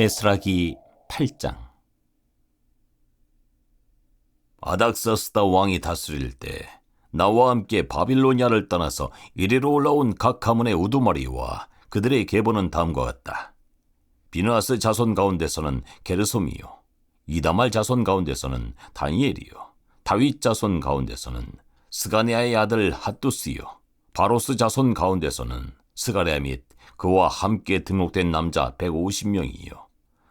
에스라기 8장 아닥사스다 왕이 다스릴 때 나와 함께 바빌로니아를 떠나서 이리로 올라온 각 가문의 우두머리와 그들의 계보는 다음과 같다. 비누아스 자손 가운데서는 게르솜이요 이다말 자손 가운데서는 다니엘이요 다윗 자손 가운데서는 스가니아의 아들 핫두스요 바로스 자손 가운데서는 스가랴 및 그와 함께 등록된 남자 150명이요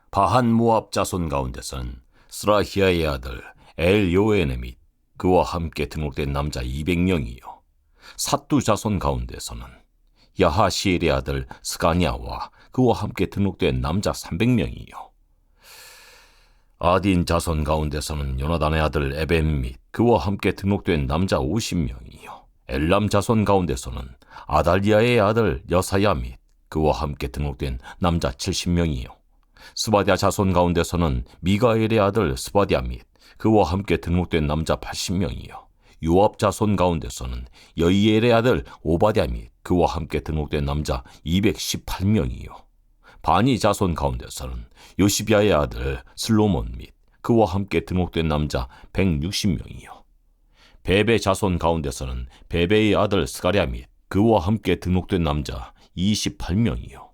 바한 모압 자손 가운데서는 스라히아의 아들 엘 요에네 및 그와 함께 등록된 남자 200명이요. 사뚜 자손 가운데서는 야하시엘의 아들 스가냐와 그와 함께 등록된 남자 300명이요. 아딘 자손 가운데서는 요나단의 아들 에벤 및 그와 함께 등록된 남자 50명이요. 엘람 자손 가운데서는 아달리아의 아들 여사야 및 그와 함께 등록된 남자 70명이요 스바디아 자손 가운데서는 미가엘의 아들 스바디아 및 그와 함께 등록된 남자 80명이요. 요압 자손 가운데서는 여이엘의 아들 오바디아 및 그와 함께 등록된 남자 218명이요. 바니 자손 가운데서는 요시비아의 아들 슬로몬 및 그와 함께 등록된 남자 160명이요. 베베 자손 가운데서는 베베의 아들 스가랴 및 그와 함께 등록된 남자 28명이요.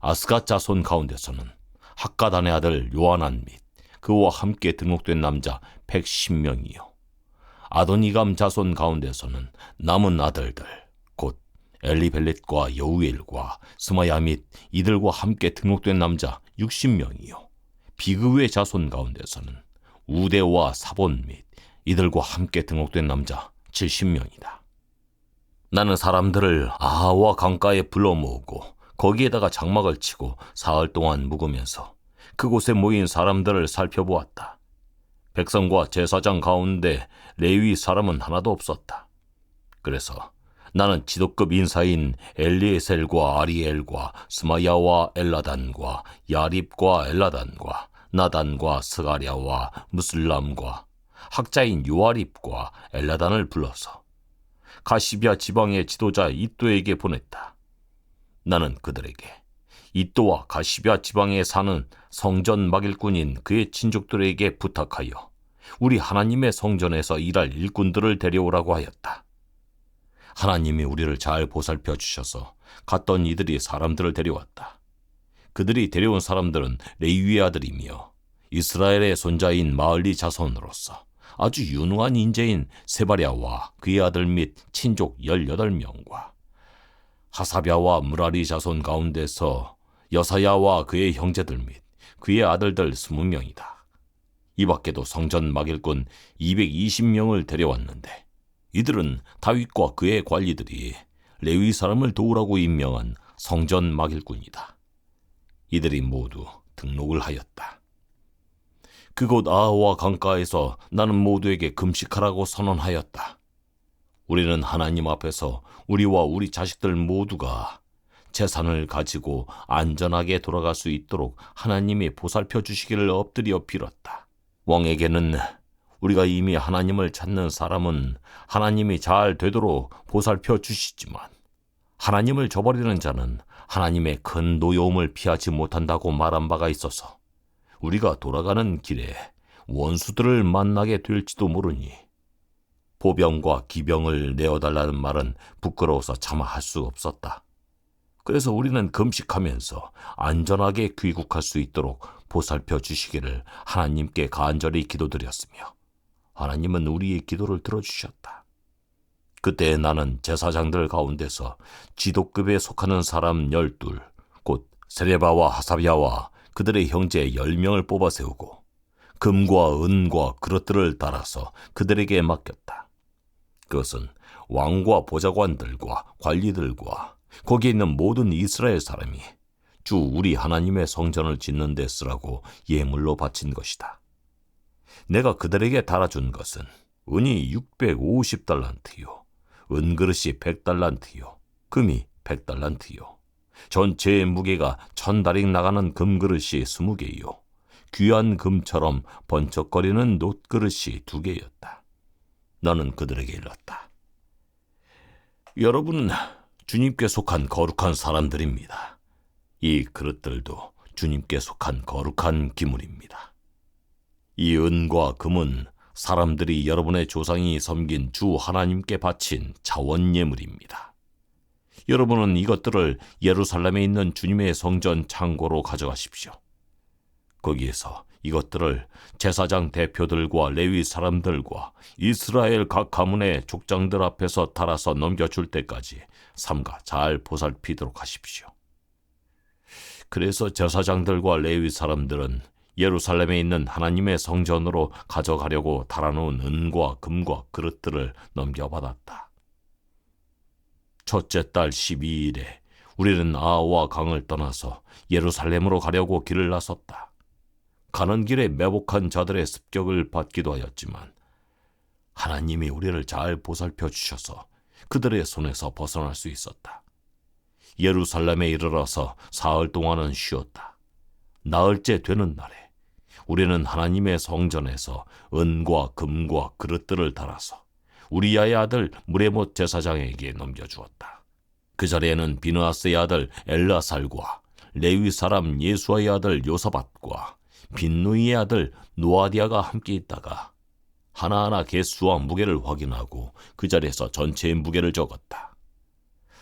아스가 자손 가운데서는 학가단의 아들 요하난 및 그와 함께 등록된 남자 110명이요. 아도니감 자손 가운데서는 남은 아들들, 곧 엘리벨렛과 여우엘과 스마야 및 이들과 함께 등록된 남자 60명이요. 비그의 자손 가운데서는 우대와 사본 및 이들과 함께 등록된 남자 70명이다. 나는 사람들을 아하와 강가에 불러 모으고 거기에다가 장막을 치고 사흘 동안 묵으면서 그곳에 모인 사람들을 살펴보았다. 백성과 제사장 가운데 레위 사람은 하나도 없었다. 그래서 나는 지도급 인사인 엘리에셀과 아리엘과 스마야와 엘라단과 야립과 엘라단과 나단과 스가랴와 무슬람과 학자인 요아립과 엘라단을 불러서 가시비아 지방의 지도자 이또에게 보냈다. 나는 그들에게 이또와 가시비아 지방에 사는 성전 막일꾼인 그의 친족들에게 부탁하여 우리 하나님의 성전에서 일할 일꾼들을 데려오라고 하였다. 하나님이 우리를 잘 보살펴 주셔서 갔던 이들이 사람들을 데려왔다. 그들이 데려온 사람들은 레위의 아들이며 이스라엘의 손자인 마을리 자손으로서 아주 유능한 인재인 세바랴와 그의 아들 및 친족 18명과 하사랴와 무라리 자손 가운데서 여사야와 그의 형제들 및 그의 아들들 20명이다. 이 밖에도 성전 막일꾼 220명을 데려왔는데 이들은 다윗과 그의 관리들이 레위 사람을 도우라고 임명한 성전 막일꾼이다. 이들이 모두 등록을 하였다. 그곳 아하와 강가에서 나는 모두에게 금식하라고 선언하였다. 우리는 하나님 앞에서 우리와 우리 자식들 모두가 재산을 가지고 안전하게 돌아갈 수 있도록 하나님이 보살펴 주시기를 엎드려 빌었다. 왕에게는 우리가 이미 하나님을 찾는 사람은 하나님이 잘 되도록 보살펴 주시지만 하나님을 저버리는 자는 하나님의 큰 노여움을 피하지 못한다고 말한 바가 있어서 우리가 돌아가는 길에 원수들을 만나게 될지도 모르니 보병과 기병을 내어달라는 말은 부끄러워서 차마 할 수 없었다. 그래서 우리는 금식하면서 안전하게 귀국할 수 있도록 보살펴 주시기를 하나님께 간절히 기도드렸으며 하나님은 우리의 기도를 들어주셨다. 그때 나는 제사장들 가운데서 지도급에 속하는 사람 열둘, 곧 세레바와 하사비아와 그들의 형제 열 명을 뽑아 세우고 금과 은과 그릇들을 달아서 그들에게 맡겼다. 그것은 왕과 보좌관들과 관리들과 거기에 있는 모든 이스라엘 사람이 주 우리 하나님의 성전을 짓는 데 쓰라고 예물로 바친 것이다. 내가 그들에게 달아준 것은 은이 650달란트요, 은그릇이 100달란트요, 금이 100달란트요, 전체의 무게가 천다릭 나가는 금그릇이 20개요, 귀한 금처럼 번쩍거리는 놋그릇이 두 개였다. 너는 그들에게 일렀다. 여러분은 주님께 속한 거룩한 사람들입니다. 이 그릇들도 주님께 속한 거룩한 기물입니다. 이 은과 금은 사람들이 여러분의 조상이 섬긴 주 하나님께 바친 자원 예물입니다. 여러분은 이것들을 예루살렘에 있는 주님의 성전 창고로 가져가십시오. 거기에서 이것들을 제사장 대표들과 레위 사람들과 이스라엘 각 가문의 족장들 앞에서 달아서 넘겨줄 때까지 삼가 잘 보살피도록 하십시오. 그래서 제사장들과 레위 사람들은 예루살렘에 있는 하나님의 성전으로 가져가려고 달아놓은 은과 금과 그릇들을 넘겨받았다. 첫째 달 12일에 우리는 아와 강을 떠나서 예루살렘으로 가려고 길을 나섰다. 가는 길에 매복한 자들의 습격을 받기도 하였지만 하나님이 우리를 잘 보살펴 주셔서 그들의 손에서 벗어날 수 있었다. 예루살렘에 이르러서 사흘 동안은 쉬었다. 나흘째 되는 날에 우리는 하나님의 성전에서 은과 금과 그릇들을 달아서 우리야의 아들 무레못 제사장에게 넘겨주었다. 그 자리에는 비느아스의 아들 엘라살과 레위 사람 예수아의 아들 요사밭과 빈누이의 아들 노아디아가 함께 있다가 하나하나 개수와 무게를 확인하고 그 자리에서 전체의 무게를 적었다.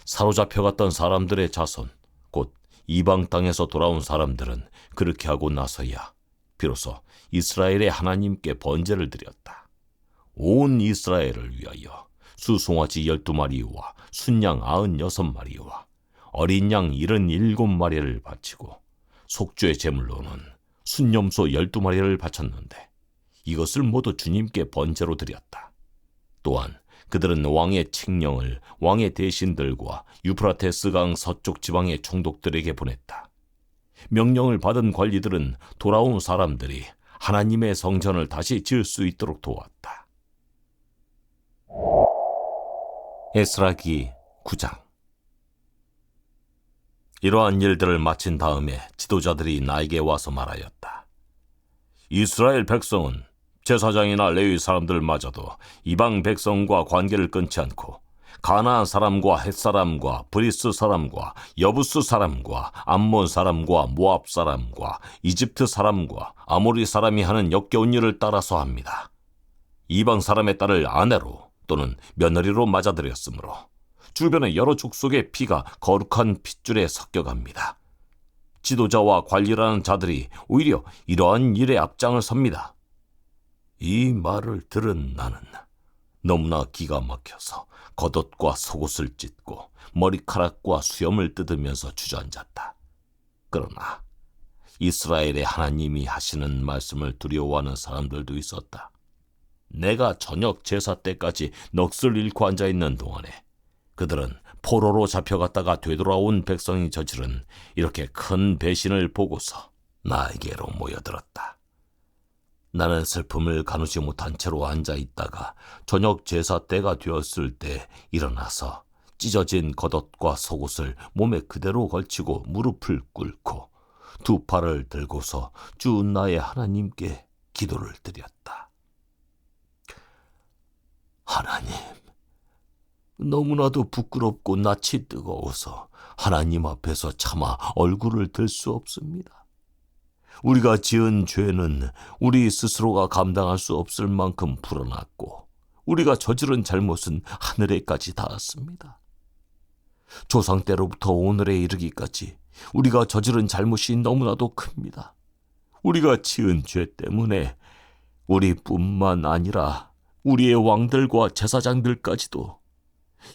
사로잡혀 갔던 사람들의 자손, 곧 이방 땅에서 돌아온 사람들은 그렇게 하고 나서야 비로소 이스라엘의 하나님께 번제를 드렸다. 온 이스라엘을 위하여 수송아지 열두 마리와 순양 아흔 여섯 마리와 어린 양 일흔 일곱 마리를 바치고 속주의 제물로는 순념소 열두 마리를 바쳤는데 이것을 모두 주님께 번제로 드렸다. 또한 그들은 왕의 칙령을 왕의 대신들과 유프라테스강 서쪽 지방의 총독들에게 보냈다. 명령을 받은 관리들은 돌아온 사람들이 하나님의 성전을 다시 지을 수 있도록 도왔다. 에스라기 9장 이러한 일들을 마친 다음에 지도자들이 나에게 와서 말하였다. 이스라엘 백성은 제사장이나 레위 사람들마저도 이방 백성과 관계를 끊지 않고 가나안 사람과 헷 사람과 브리스 사람과 여부스 사람과 암몬 사람과 모압 사람과 이집트 사람과 아모리 사람이 하는 역겨운 일을 따라서 합니다. 이방 사람의 딸을 아내로 또는 며느리로 맞아들였으므로 주변의 여러 족속의 피가 거룩한 핏줄에 섞여갑니다. 지도자와 관리라는 자들이 오히려 이러한 일에 앞장을 섭니다. 이 말을 들은 나는 너무나 기가 막혀서 겉옷과 속옷을 찢고 머리카락과 수염을 뜯으면서 주저앉았다. 그러나 이스라엘의 하나님이 하시는 말씀을 두려워하는 사람들도 있었다. 내가 저녁 제사 때까지 넋을 잃고 앉아 있는 동안에 그들은 포로로 잡혀갔다가 되돌아온 백성이 저지른 이렇게 큰 배신을 보고서 나에게로 모여들었다. 나는 슬픔을 가누지 못한 채로 앉아 있다가 저녁 제사 때가 되었을 때 일어나서 찢어진 겉옷과 속옷을 몸에 그대로 걸치고 무릎을 꿇고 두 팔을 들고서 주 나의 하나님께 기도를 드렸다. 하나님, 너무나도 부끄럽고 낯이 뜨거워서 하나님 앞에서 차마 얼굴을 들 수 없습니다. 우리가 지은 죄는 우리 스스로가 감당할 수 없을 만큼 불어났고 우리가 저지른 잘못은 하늘에까지 닿았습니다. 조상 때로부터 오늘에 이르기까지 우리가 저지른 잘못이 너무나도 큽니다. 우리가 지은 죄 때문에 우리뿐만 아니라 우리의 왕들과 제사장들까지도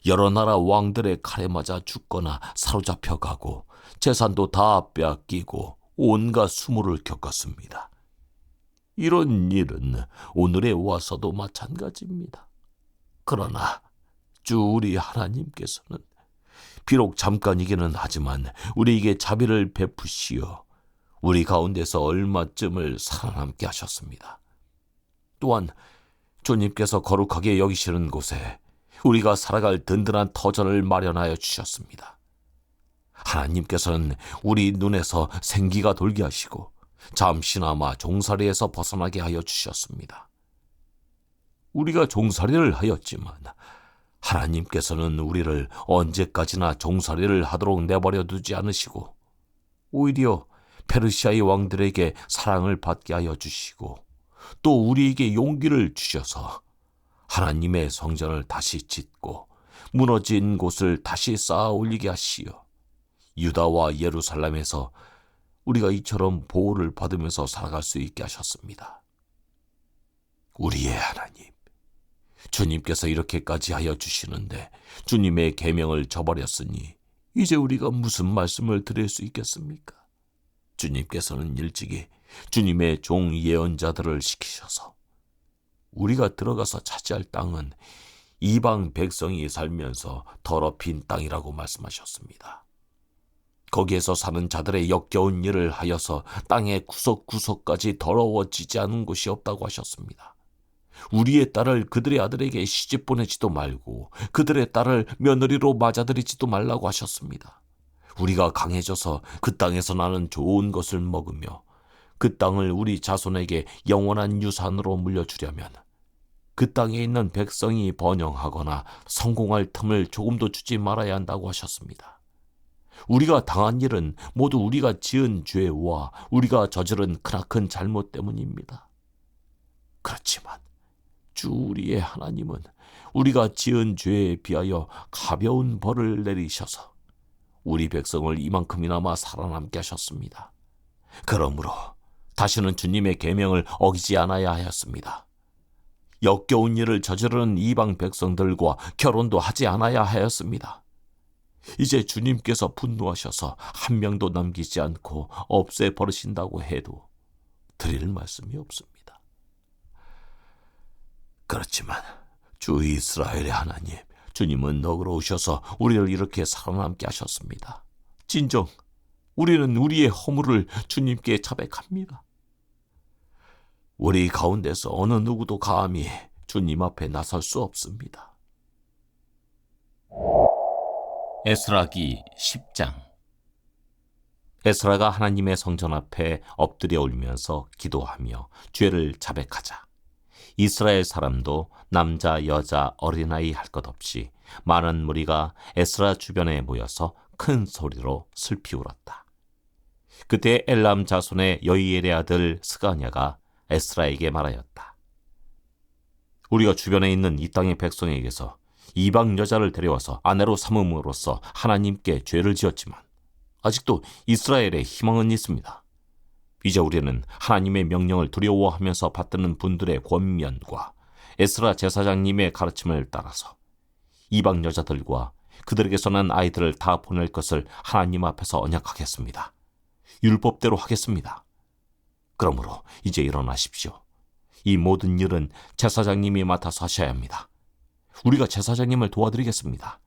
여러 나라 왕들의 칼에 맞아 죽거나 사로잡혀 가고 재산도 다 빼앗기고 온갖 수모를 겪었습니다. 이런 일은 오늘에 와서도 마찬가지입니다. 그러나 주 우리 하나님께서는 비록 잠깐이기는 하지만 우리에게 자비를 베푸시어 우리 가운데서 얼마쯤을 살아남게 하셨습니다. 또한 주님께서 거룩하게 여기시는 곳에 우리가 살아갈 든든한 터전을 마련하여 주셨습니다. 하나님께서는 우리 눈에서 생기가 돌게 하시고 잠시나마 종살이에서 벗어나게 하여 주셨습니다. 우리가 종살이를 하였지만 하나님께서는 우리를 언제까지나 종살이를 하도록 내버려 두지 않으시고 오히려 페르시아의 왕들에게 사랑을 받게 하여 주시고 또 우리에게 용기를 주셔서 하나님의 성전을 다시 짓고 무너진 곳을 다시 쌓아 올리게 하시어 유다와 예루살렘에서 우리가 이처럼 보호를 받으면서 살아갈 수 있게 하셨습니다. 우리의 하나님, 주님께서 이렇게까지 하여 주시는데 주님의 계명을 저버렸으니 이제 우리가 무슨 말씀을 드릴 수 있겠습니까? 주님께서는 일찍이 주님의 종 예언자들을 시키셔서 우리가 들어가서 차지할 땅은 이방 백성이 살면서 더럽힌 땅이라고 말씀하셨습니다. 거기에서 사는 자들의 역겨운 일을 하여서 땅의 구석구석까지 더러워지지 않은 곳이 없다고 하셨습니다. 우리의 딸을 그들의 아들에게 시집 보내지도 말고 그들의 딸을 며느리로 맞아들이지도 말라고 하셨습니다. 우리가 강해져서 그 땅에서 나는 좋은 것을 먹으며 그 땅을 우리 자손에게 영원한 유산으로 물려주려면 그 땅에 있는 백성이 번영하거나 성공할 틈을 조금도 주지 말아야 한다고 하셨습니다. 우리가 당한 일은 모두 우리가 지은 죄와 우리가 저지른 크나큰 잘못 때문입니다. 그렇지만 주 우리의 하나님은 우리가 지은 죄에 비하여 가벼운 벌을 내리셔서 우리 백성을 이만큼이나마 살아남게 하셨습니다. 그러므로 다시는 주님의 계명을 어기지 않아야 하였습니다. 역겨운 일을 저지르는 이방 백성들과 결혼도 하지 않아야 하였습니다. 이제 주님께서 분노하셔서 한 명도 남기지 않고 없애 버리신다고 해도 드릴 말씀이 없습니다. 그렇지만 주 이스라엘의 하나님, 주님은 너그러우셔서 우리를 이렇게 살아남게 하셨습니다. 진정, 우리는 우리의 허물을 주님께 자백합니다. 우리 가운데서 어느 누구도 감히 주님 앞에 나설 수 없습니다. 에스라기 10장 에스라가 하나님의 성전 앞에 엎드려 울면서 기도하며 죄를 자백하자 이스라엘 사람도 남자, 여자, 어린아이 할 것 없이 많은 무리가 에스라 주변에 모여서 큰 소리로 슬피 울었다. 그때 엘람 자손의 여이엘의 아들 스가냐가 에스라에게 말하였다. 우리가 주변에 있는 이 땅의 백성에게서 이방 여자를 데려와서 아내로 삼음으로써 하나님께 죄를 지었지만 아직도 이스라엘에 희망은 있습니다. 이제 우리는 하나님의 명령을 두려워하면서 받드는 분들의 권면과 에스라 제사장님의 가르침을 따라서 이방 여자들과 그들에게서 난 아이들을 다 보낼 것을 하나님 앞에서 언약하겠습니다. 율법대로 하겠습니다. 그러므로 이제 일어나십시오. 이 모든 일은 제사장님이 맡아서 하셔야 합니다. 우리가 제사장님을 도와드리겠습니다.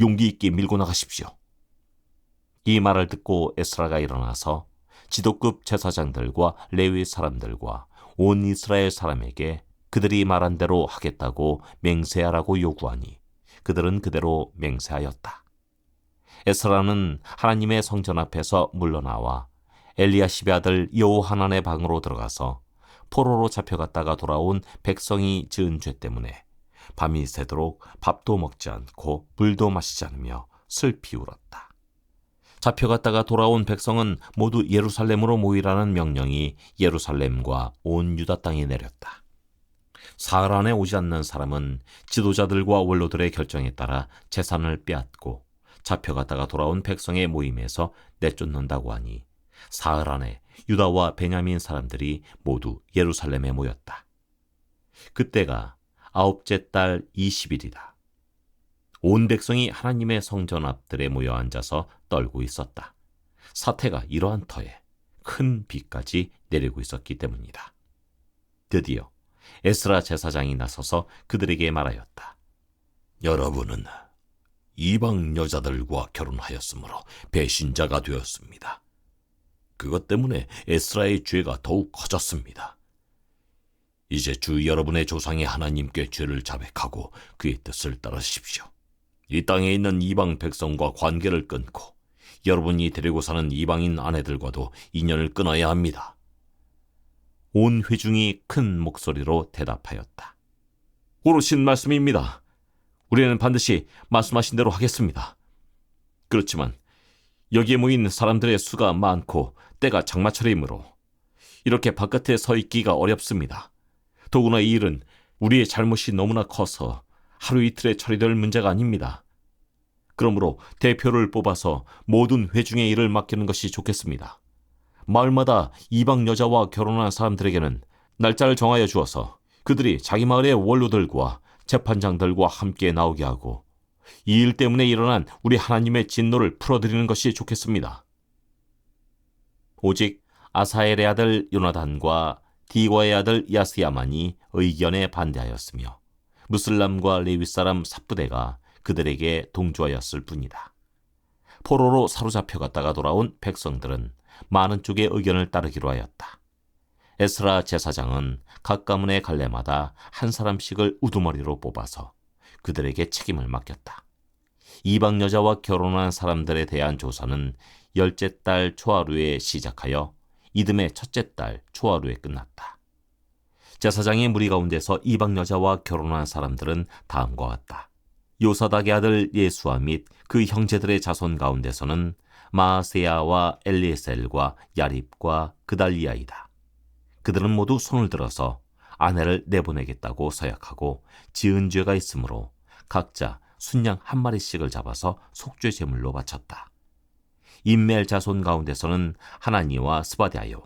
용기 있게 밀고 나가십시오. 이 말을 듣고 에스라가 일어나서 지도급 제사장들과 레위 사람들과 온 이스라엘 사람에게 그들이 말한 대로 하겠다고 맹세하라고 요구하니 그들은 그대로 맹세하였다. 에스라는 하나님의 성전 앞에서 물러나와 엘리야십의 아들 여호하난의 방으로 들어가서 포로로 잡혀갔다가 돌아온 백성이 지은 죄 때문에 밤이 새도록 밥도 먹지 않고 물도 마시지 않으며 슬피 울었다. 잡혀갔다가 돌아온 백성은 모두 예루살렘으로 모이라는 명령이 예루살렘과 온 유다 땅에 내렸다. 사흘 안에 오지 않는 사람은 지도자들과 원로들의 결정에 따라 재산을 빼앗고 잡혀갔다가 돌아온 백성의 모임에서 내쫓는다고 하니 사흘 안에 유다와 베냐민 사람들이 모두 예루살렘에 모였다. 그때가 아홉째 달 20일이다. 온 백성이 하나님의 성전 앞들에 모여 앉아서 떨고 있었다. 사태가 이러한 터에 큰 비까지 내리고 있었기 때문이다. 드디어 에스라 제사장이 나서서 그들에게 말하였다. 여러분은 이방 여자들과 결혼하였으므로 배신자가 되었습니다. 그것 때문에 에스라의 죄가 더욱 커졌습니다. 이제 주 여러분의 조상의 하나님께 죄를 자백하고 그의 뜻을 따르십시오. 이 땅에 있는 이방 백성과 관계를 끊고 여러분이 데리고 사는 이방인 아내들과도 인연을 끊어야 합니다. 온 회중이 큰 목소리로 대답하였다. 옳으신 말씀입니다. 우리는 반드시 말씀하신 대로 하겠습니다. 그렇지만 여기에 모인 사람들의 수가 많고 때가 장마철이므로 이렇게 바깥에 서 있기가 어렵습니다. 더구나 이 일은 우리의 잘못이 너무나 커서 하루 이틀에 처리될 문제가 아닙니다. 그러므로 대표를 뽑아서 모든 회중의 일을 맡기는 것이 좋겠습니다. 마을마다 이방 여자와 결혼한 사람들에게는 날짜를 정하여 주어서 그들이 자기 마을의 원로들과 재판장들과 함께 나오게 하고 이 일 때문에 일어난 우리 하나님의 진노를 풀어드리는 것이 좋겠습니다. 오직 아사엘의 아들 요나단과 디과의 아들 야스야만이 의견에 반대하였으며 무슬람과 레위 사람 삽부대가 그들에게 동조하였을 뿐이다. 포로로 사로잡혀 갔다가 돌아온 백성들은 많은 쪽의 의견을 따르기로 하였다. 에스라 제사장은 각 가문의 갈래마다 한 사람씩을 우두머리로 뽑아서 그들에게 책임을 맡겼다. 이방 여자와 결혼한 사람들에 대한 조사는 열째 달 초하루에 시작하여 이듬해 첫째 달 초하루에 끝났다. 제사장의 무리 가운데서 이방 여자와 결혼한 사람들은 다음과 같다. 요사닥의 아들 예수아 및 그 형제들의 자손 가운데서는 마세야와 엘리에셀과 야립과 그달리아이다. 그들은 모두 손을 들어서 아내를 내보내겠다고 서약하고 지은 죄가 있으므로 각자 순양 한 마리씩을 잡아서 속죄 제물로 바쳤다. 인멜 자손 가운데서는 하나니와 스바디아요,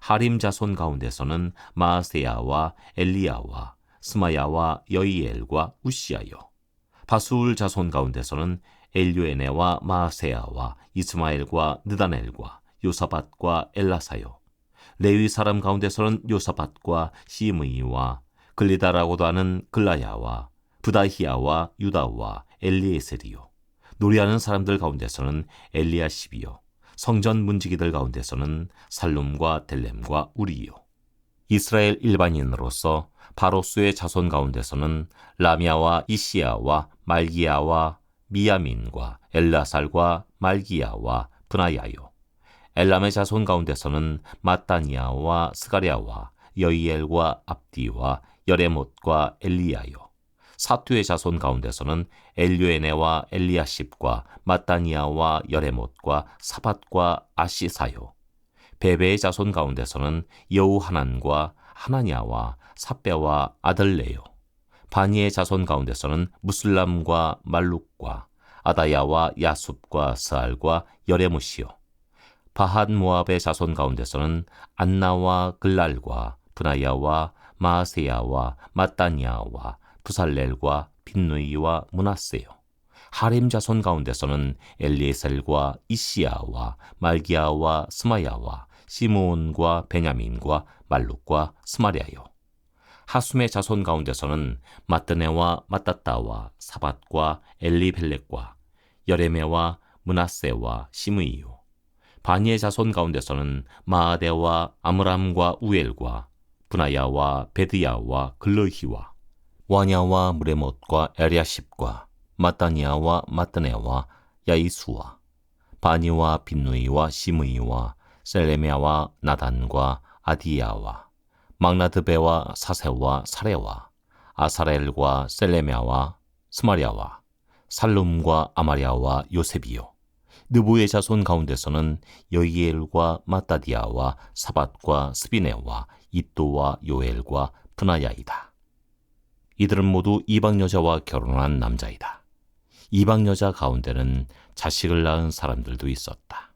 하림 자손 가운데서는 마세야와 엘리야와 스마야와 여이엘과 우시아요, 바수울 자손 가운데서는 엘류에네와 마세야와 이스마엘과 느다넬과 요사밭과 엘라사요, 레위 사람 가운데서는 요사밭과 시므이와 글리다라고도 하는 글라야와 부다히야와 유다와 엘리에셀이요. 노래하는 사람들 가운데서는 엘리야십이요. 성전 문지기들 가운데서는 살룸과 델렘과 우리요. 이스라엘 일반인으로서 바로스의 자손 가운데서는 라미아와 이시야와 말기야와 미야민과 엘라살과 말기야와 브나야요. 엘람의 자손 가운데서는 마따니아와 스가랴와 여이엘과 압디와 여레못과 엘리야요. 사투의 자손 가운데서는 엘류에네와 엘리야십과 마따니아와 여레못과 사밧과 아시사요. 베베의 자손 가운데서는 여우하난과 하나냐와 사뼈와 아들레요. 바니의 자손 가운데서는 무슬람과 말룩과 아다야와 야숲과 스알과 여레무시요. 바한 모압의 자손 가운데서는 안나와 글랄과 브나야와 마세야와 마따니아와 부살렐과 빈누이와 문하세요. 하림 자손 가운데서는 엘리에셀과 이시야와 말기야와 스마야와 시므온과 베냐민과 말룩과 스마리아요. 하숨의 자손 가운데서는 마뜨네와 마따따와 사밧과 엘리벨렉과 여레메와 문하세와 시므이요. 바니의 자손 가운데서는 마아데와 아므람과 우엘과 분하야와 베드야와 글르히와 와냐와 무레못과 에리아십과 마따니아와 마뜨네와 야이수와 바니와 빈누이와 시므이와 셀레미아와 나단과 아디야와 막나드베와 사세와 사레와 아사렐과 셀레미아와 스마리아와 살룸과 아마리아와 요셉이요 느부의 자손 가운데서는 여이엘과 마따디아와 사밧과 스비네와 이또와 요엘과 분하야이다. 이들은 모두 이방 여자와 결혼한 남자이다. 이방 여자 가운데는 자식을 낳은 사람들도 있었다.